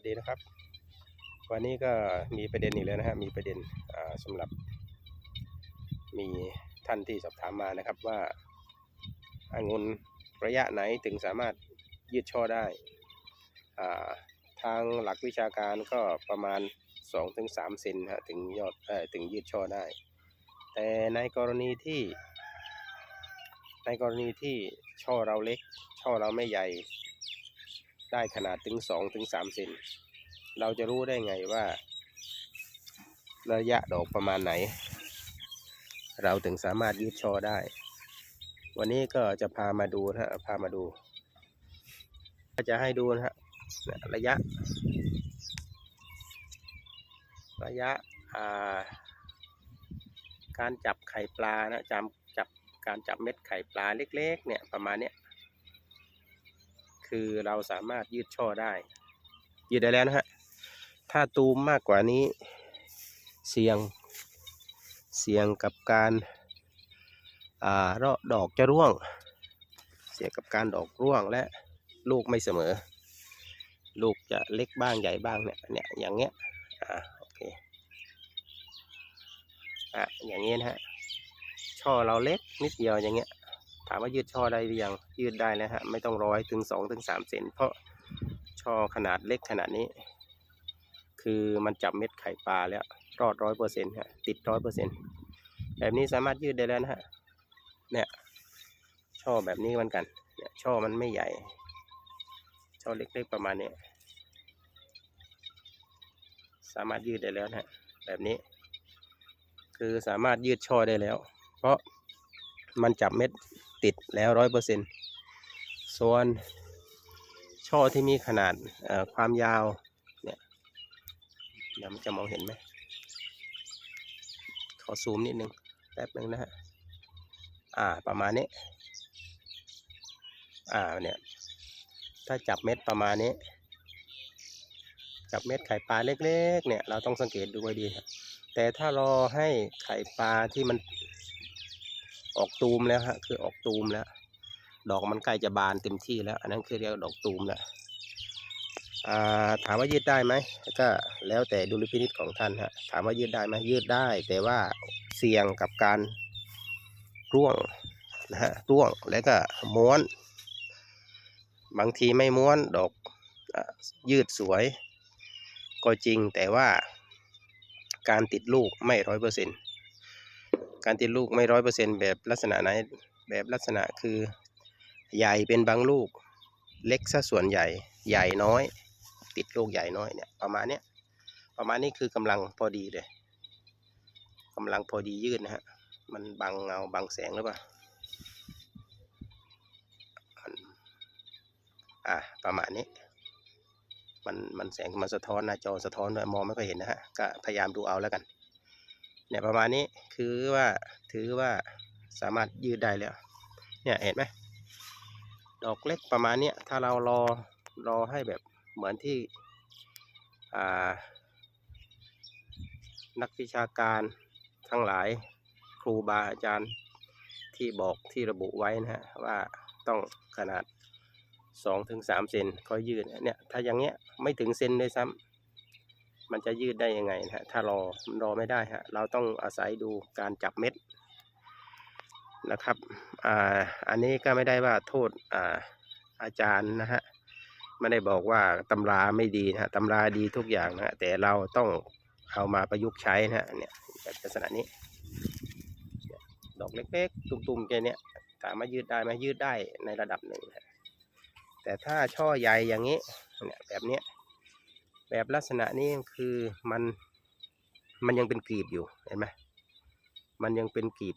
วัสดีนะครับ วันนี้ก็มีประเด็นอีกแล้วนะฮะมีประเด็นอ่าสำหรับ มีท่านที่สอบถามมานะครับว่าองุ่นระยะไหนถึงสามารถยืดช่อได้ ทางหลักวิชาการก็ประมาณ 2-3เซนฮะถึงยอดอถึงยืดช่อได้ แต่ในกรณีที่ในกรณีที่ช่อเราเล็ก ช่อเราไม่ใหญ่ ได้ขนาดถึง2ถึง3เซนเราจะรู้ได้ไงว่า ระยะดอกประมาณไหน เราถึงสามารถยืดช่อได้ วันนี้ก็จะพามาดูนะฮะพามาดูก็จะให้ดูนะฮะระยะ ระยะอ่าการจับไข่ปลานะจำจับการจับเม็ดไข่ปลาเล็ก ๆ เนี่ยประมาณเนี้ย คือเราสามารถยืดช่อได้ ยืดได้แล้วนะฮะ ถ้าตูมมากกว่านี้ เสี่ยง เสี่ยงกับการอ่าเราดอกจะร่วง เสี่ยงกับการดอกร่วงและลูกไม่เสมอ ลูกจะเล็กบ้างใหญ่บ้างเนี่ยเนี่ยอย่างเงี้ยอ่าโอเคอะอย่างเงี้ยนะฮะช่อเราเล็กนิดเดียวอย่างเงี้ย ถามว่ายืดช่อได้หรือยังยืดได้แล้วฮะไม่ต้องร้อยถึงสองถึงสามเซนเพราะช่อขนาดเล็กขนาดนี้ คือมันจับเม็ดไข่ปลาแล้วรอดร้อยเปอร์เซ็นต์ฮะติดร้อยเปอร์เซ็นต์แบบนี้สามารถยืดได้แล้วนะฮะเนี่ยช่อแบบนี้มือนกันเนี่ยช่อมันไม่ใหญ่ ช่อเล็กๆประมาณนี้สามารถยืดได้แล้วนะฮะแบบนี้ คือสามารถยืดช่อได้แล้ว เพราะมันจับเม็ด ติดแล้วร้อยเปอร์เซ็นต์ส่วนช่อที่มีขนาดความยาวเนี่ยเดี๋ยวมันจะมองเห็นไหมขอซูมนิดนึงแป๊บนึงนะฮะอ่าประมาณนี้อ่าเนี่ยถ้าจับเม็ดประมาณนี้ จับเม็ดไข่ปลาเล็กๆเนี่ยเราต้องสังเกตดูไว้ดีครับแต่ถ้ารอให้ไข่ปลาที่มัน ออกตูมแล้วฮะคือออกตูมแล้ว ดอกมันใกล้จะบานเต็มที่แล้ว อันนั้นคือเรียกว่าดอกตูมแล้วถามว่ายืดได้ไหมก็แล้วแต่ดุลพินิจของท่านฮะถามว่ายืดได้ไหมยืดได้ แต่ว่าเสี่ยงกับการร่วงนะฮะร่วงแล้วก็ม้วน บางทีไม่ม้วนดอกอยืดสวย ก็จริงแต่ว่าการติดลูกไม่ร้อยเปอร์เซ็นต์ การติดลูกไม่ร้อยเปอร์เซ็นแบบลักษณะไหนแบบลักษณะคือ ใหญ่เป็นบางลูก เล็กซะส่วนใหญ่ใหญ่น้อย ติดลูกใหญ่น้อยเนี่ยประมาณเนี้ยประมาณนี้คือกำลังพอดีเลยกำลังพอดียืดนะฮะมันบังเงาบังแสงหรือเปล่าอะประมาณนี้มันมันแสงมันสะท้อนหน้าจอสะท้อนด้วยมองไม่ค่อยเห็นนะฮะก็พยายามดูเอาแล้วกัน เนี่ยประมาณนี้คือว่าถือว่าสามารถยืดได้แล้วเนี่ยเห็นไหมดอกเล็กประมาณนี้ถ้าเรารอรอให้แบบเหมือนที่นักวิชาการทั้งหลายครูบาอาจารย์ที่บอกที่ระบุไว้นะฮะว่าต้องขนาด 2-3ถึงเซนก็ยืดเนี่ยถ้าอย่างเงี้ยไม่ถึงเซนด้วยซ้ำ มันจะยืดได้ยังไงนะฮะถ้ารอมันรอไม่ได้ฮะเราต้องอาศัยดูการจับเม็ดนะครับอ่าอันนี้ก็ไม่ได้ว่าโทษอ่าอาจารย์นะฮะไม่ได้บอกว่าตำราไม่ดีนะฮะตำราดีทุกอย่างนะฮะแต่เราต้องเอามาประยุกต์ใช้นะฮะเนี่ยลักษณะนี้ ดอกเล็กๆ ตุ่มๆแค่เนี้ยถามว่ายืดได้ไหมยืดได้ในระดับหนึ่งนะแต่ถ้าช่อใหญ่อย่างนี้เนี่ยแบบเนี้ย แบบลักษณะนี้คือมันมันยังเป็นกลีบอยู่เห็นไหมมันยังเป็นกลีบ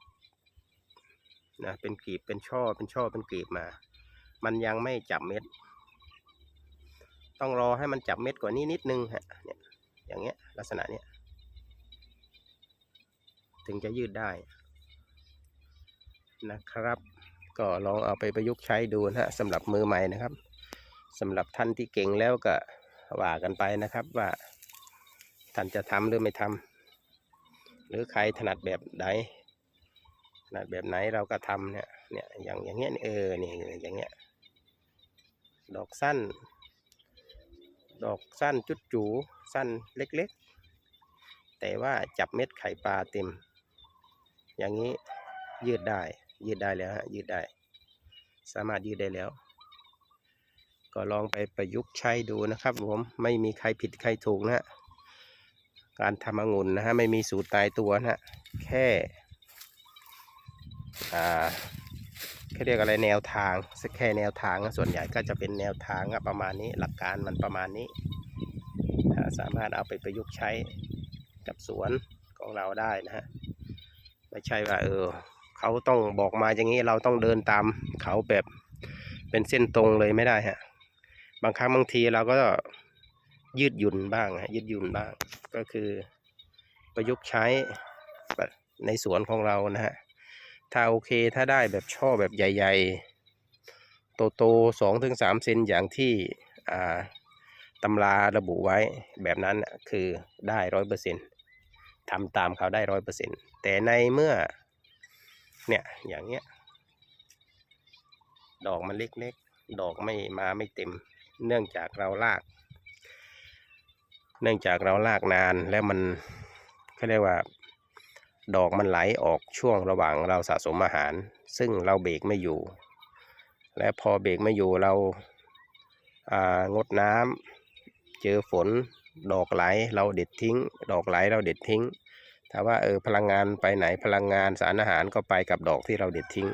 นะเป็นกลีบเป็นช่อเป็นช่อเป็นกลีบมา มันยังไม่จับเม็ด ต้องรอให้มันจับเม็ดกว่านี้นิดนึงฮะเนี่ยอย่างเงี้ยลักษณะเนี้ยถึงจะยืดได้นะครับ ก็ลองเอาไปประยุกต์ใช้ดูนะฮะสำหรับมือใหม่นะครับสำหรับท่านที่เก่งแล้วก็ ว่ากันไปนะครับว่าท่านจะทำหรือไม่ทำหรือใครถนัดแบบไหนถนัดแบบไหนเราก็ทำเนี่ยเนี่ยอย่างอย่างเงี้ยเออนี่อย่างเงี้ยดอกสั้น ดอกสั้นจุดจูสั้นเล็กๆ แต่ว่าจับเม็ดไข่ปลาเต็ม อย่างนี้ยืดได้ยืดได้แล้วฮะยืดได้ สามารถยืดได้แล้ว ก็ลองไปประยุกต์ใช้ดูนะครับผมไม่มีใครผิดใครถูกนะ การทำองุ่นนะฮะไม่มีสูตรตายตัวนะฮะแค่อ่าเขาเรียกอะไรแนวทางสักแค่แนวทางส่วนใหญ่ก็จะเป็นแนวทางประมาณนี้หลักการมันประมาณนี้าสามารถเอาไปประยุกต์ใช้กับสวนของเราได้นะฮะไม่ใช่ว่าเออเขาต้องบอกมาอย่างนี้เราต้องเดินตามเขาแบบเป็นเส้นตรงเลยไม่ได้ฮะ บางครั้งบางทีเราก็ยืดหยุ่นบ้างฮะยืดหยุ่นบ้าง ก็คือประยุกต์ใช้ในสวนของเรานะฮะถ้าโอเคถ้าได้แบบช่อแบบใหญ่ ๆ โตๆสองถึงสามเซนอย่างที่อ่าตำราระบุไว้แบบนั้นคือได้ร้อยเปอร์เซ็นต์ทำตามเขาได้ร้อยเปอร์เซ็นต์แต่ในเมื่อ เนี่ยอย่างเงี้ย ดอกมันเล็กๆ ดอกไม่มาไม่เต็ม เนื่องจากเราลาก เนื่องจากเราลากนานแล้วมันเขาเรียกว่า ดอกมันไหลออกช่วงระหว่างเราสะสมอาหาร ซึ่งเราเบรกไม่อยู่ และพอเบรกไม่อยู่เราางดน้ำเจอฝนดอกไหลเราเด็ดทิ้ง ดอกไหลเราเด็ดทิ้งถ้าว่าเออพลังงานไปไหนพลังงานสารอาหารก็ไปกับดอกที่เราเด็ดทิ้ง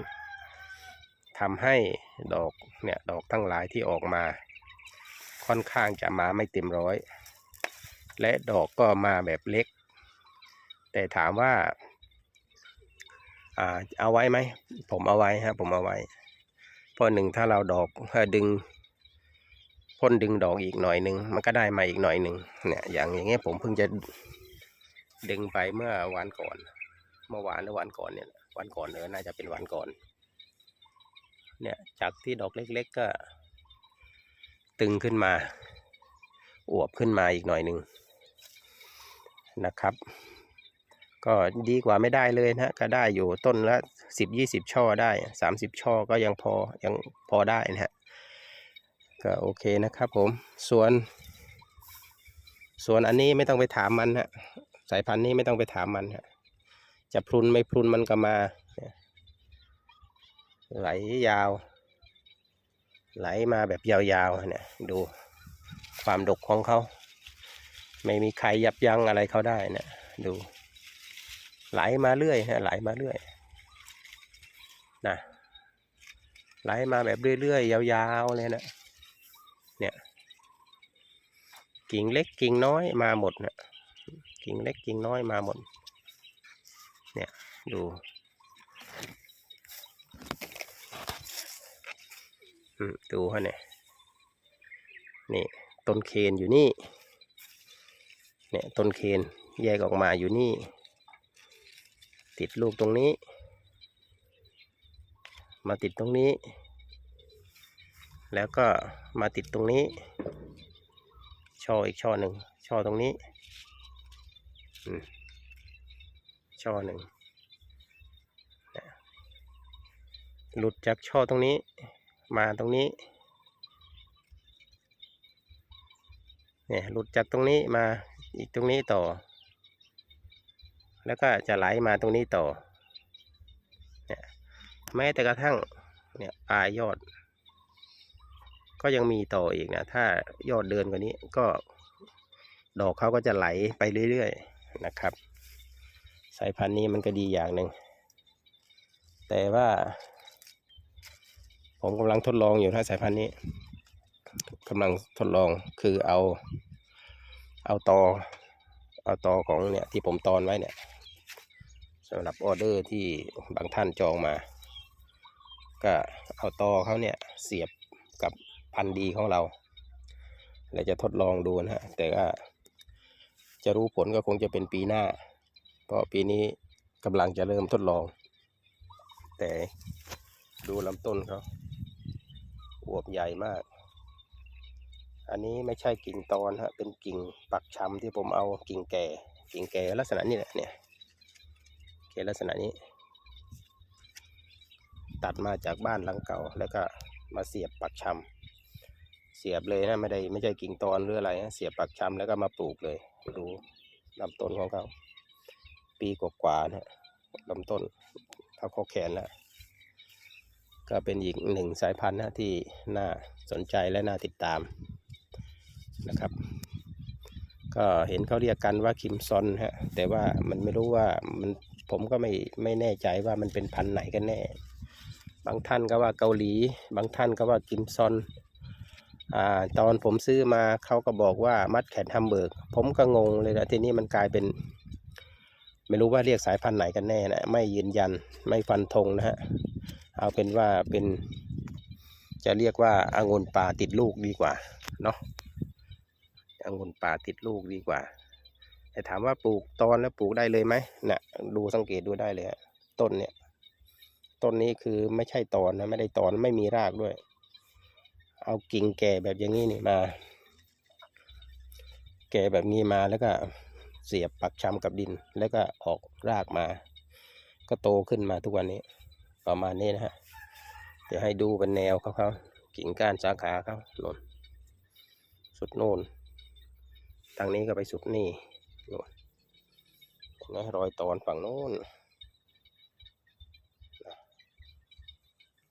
ทำให้ดอกเนี่ยดอกทั้งหลายที่ออกมา ค่อนข้างจะมาไม่เต็มร้อย และดอกก็มาแบบเล็ก แต่ถามว่าอ่าเอาไว้ไหม ผมเอาไว้ครับผมเอาไว้เพราะหนึ่งถ้าเราดอกดึงพ่นดึงดอกอีกหน่อยหนึ่งมันก็ได้มาอีกหน่อยหนึ่งเนี่ยอย่างอย่างเงี้ยผมเพิ่งจะดึงไปเมื่อวันก่อน เมื่อวานหรือวันก่อนเนี่ยวันก่อนเออน่าจะเป็นวันก่อน เนี่ยจากที่ดอกเล็ก ๆ ก็ ตึงขึ้นมา อวบขึ้นมาอีกหน่อยหนึ่งนะครับ ก็ดีกว่าไม่ได้เลยนะก็ได้อยู่ต้นละสิบยี่สิบช่อได้สามสิบช่อก็ยังพอยังพอได้นะฮะก็โอเคนะครับผมส่วนส่วนอันนี้ไม่ต้องไปถามมันฮะสายพันธุ์นี้ไม่ต้องไปถามมันฮะจะพรุนไม่พรุนมันก็มาไหลยาว ไหลมาแบบยาวๆเนี่ยดูความดกของเขา ไม่มีใครยับยั้งอะไรเขาได้เนี่ยดู ไหลมาเรื่อยฮะไหลมาเรื่อยนะไหลมาแบบเรื่อยๆยาวๆเลยนะเนี่ยกิ่งเล็กกิ่งน้อยมาหมดนี่ยกิ่งเล็กกิ่งน้อยมาหมดเนี่ยดูอืม ดูฮะเนี่ยนี่ต้นเคนอยู่นี่ เนี่ยต้นเคนแยกออกมาอยู่นี่ ติดลูกตรงนี้ มาติดตรงนี้ แล้วก็มาติดตรงนี้ ช่ออีกช่อหนึ่งช่อตรงนี้อืมช่อหนึ่งหลุดจากช่อตรงนี้ มาตรงนี้ เนี่ยหลุดจากตรงนี้มาอีกตรงนี้ต่อ แล้วก็จะไหลมาตรงนี้ต่อ เนี่ยแม้แต่กระทั่งเนี่ยปลายยอด ก็ยังมีต่ออีกนะ ถ้ายอดเดินกว่านี้ก็ดอกเขาก็จะไหลไปเรื่อยๆนะครับ สายพันธุ์นี้มันก็ดีอย่างหนึ่งแต่ว่า ผมกำลังทดลองอยู่ถ้าสายพันธุ์นี้กำลังทดลองคือเอาเอาตอเอาตอของเนี่ยที่ผมตอนไว้เนี่ยสำหรับออเดอร์ที่บางท่านจองมา ก็เอาตอเขาเนี่ยเสียบกับพันธุ์ดีของเราแล้วจะทดลองดูนะฮะแต่ว่าจะรู้ผลก็คงจะเป็นปีหน้า เพราะปีนี้กำลังจะเริ่มทดลอง แต่ดูลำต้นเขา อวบใหญ่มาก อันนี้ไม่ใช่กิ่งตอนฮะ เป็นกิ่งปักชำที่ผมเอากิ่งแก่ กิ่งแก่ลักษณะนี้แหละเนี่ยแก่ลักษณะนี้ ตัดมาจากบ้านหลังเก่า แล้วก็มาเสียบปักชเสียบเลยนะไม่ได้ไม่ใช่กิ่งตอนหรืออะไรนะเสียบปักชำแล้วก็มาปลูกเลยดูลำต้นของเขาปีกว่าๆนะลำต้นเท่าข้อแขนแล้ว ก็เป็นอีกหนึ่งสายพันธุ์นะที่น่าสนใจและน่าติดตามนะครับ ก็เห็นเขาเรียกกันว่าคิมซอนฮะแต่ว่ามันไม่รู้ว่ามันผมก็ไม่ไม่แน่ใจว่ามันเป็นพันธุ์ไหนกันแน่ บางท่านก็ว่าเกาหลี บางท่านก็ว่ากิมซอนอ่าตอนผมซื้อมาเขาก็บอกว่ามัดแขนฮัมเบิร์ก ผมก็งงเลยนะทีนี้มันกลายเป็น ไม่รู้ว่าเรียกสายพันธุ์ไหนกันแน่นะไม่ยืนยันไม่ฟันธงนะฮะ เอาเป็นว่าเป็น จะเรียกว่าอางุ่นป่าติดลูกดีกว่าเนาะองุ่นป่าติดลูกดีกว่า แต่ถามว่าปลูกตอนแล้วปลูกได้เลยไหมนะ่ะดูสังเกตดูได้เลยต้นเนี่ยต้นนี้คือไม่ใช่ตอนนะไม่ได้ตอนไม่มีรากด้วย เอากิ่งแก่แบบอย่างนี้นี่มา แก่แบบนี้มาแล้วก็เสียบปักชำกับดินแล้วก็ออกรากมา ก็โตขึ้นมาทุกวันนี้ ประมาณนี้นะฮะเดี๋ยวให้ดูเป็นแนวเขาเขากิ่งก้านสาขาเขาโน่นสุดโน่นทางนี้ก็ไปสุดนี่โน่นนไหมรอยตอนฝั่งโน้น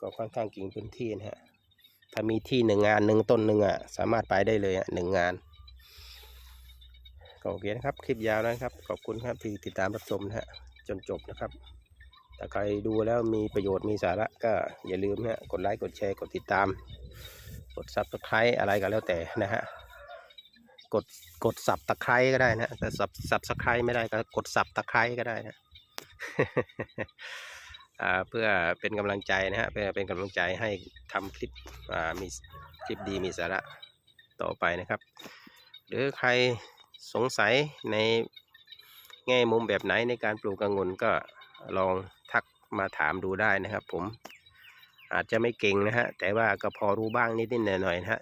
ก็ค่อนข้างกิ่งพื้นที่นะฮะถ้ามีที่หนึ่งงานหนึ่งต้นหนึ่งอะสามารถไปได้เลยอะหนึ่งงานก็โอเคนะครับ คลิปยาวนะครับ ขอบคุณครับที่ติดตามรับชมนะฮะจนจบนะครับ ถ้าใครดูแล้วมีประโยชน์มีสาระก็อย่าลืมนะฮะกดไลค์กดแชร์กดติดตาม กดซับสไครต์อะไรก็แล้วแต่นะฮะกดกดสับตะไคร้ก็ได้นะแต่สับสับสไครต์ไม่ได้ก็กดสับตะไคร้ก็ได้นะอ่าเพื่อเป็นกำลังใจนะฮะเพื่อเป็นกำลังใจให้ทำคลิปอ่ามีคลิปดีมีสาระต่อไปนะครับ หรือใครสงสัยในแง่มุมแบบไหนในการปลูกองุ่นก็ ลองทักมาถามดูได้นะครับ ผมอาจจะไม่เก่งนะฮะแต่ว่าก็พอรู้บ้างนิดๆหน่อยๆนะฮะ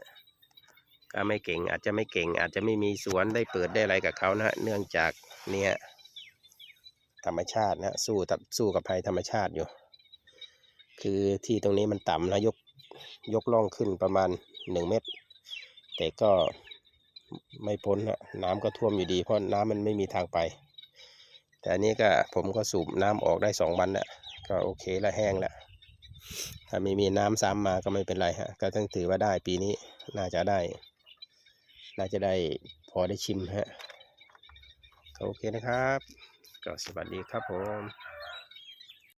ก็ไม่เก่งอาจจะไม่เก่ง อาจจะไม่มีสวนได้เปิดได้อะไรกับเขานะฮะเนื่องจากเนี่ยธรรมชาตินะสู้กับสู้กับภัยธรรมชาติอยู่ คือที่ตรงนี้มันต่ำนะยกยกล่องขึ้นประมาณหนึ่งเมตร แต่ก็ไม่พ้นนะน้ำก็ท่วมอยู่ดีเพราะน้ำมันไม่มีทางไป แต่อันนี้ก็ผมก็สูบน้ำออกได้สองวันแล้วก็โอเคแล้วแห้งแล้วถ้าไม่มีน้ำซ้ำมาก็ไม่เป็นไรฮะ ก็ต้องถือว่าได้ปีนี้น่าจะได้ น่าจะได้พอได้ชิมฮะโอเคนะครับ ก็สวัสดีครับผม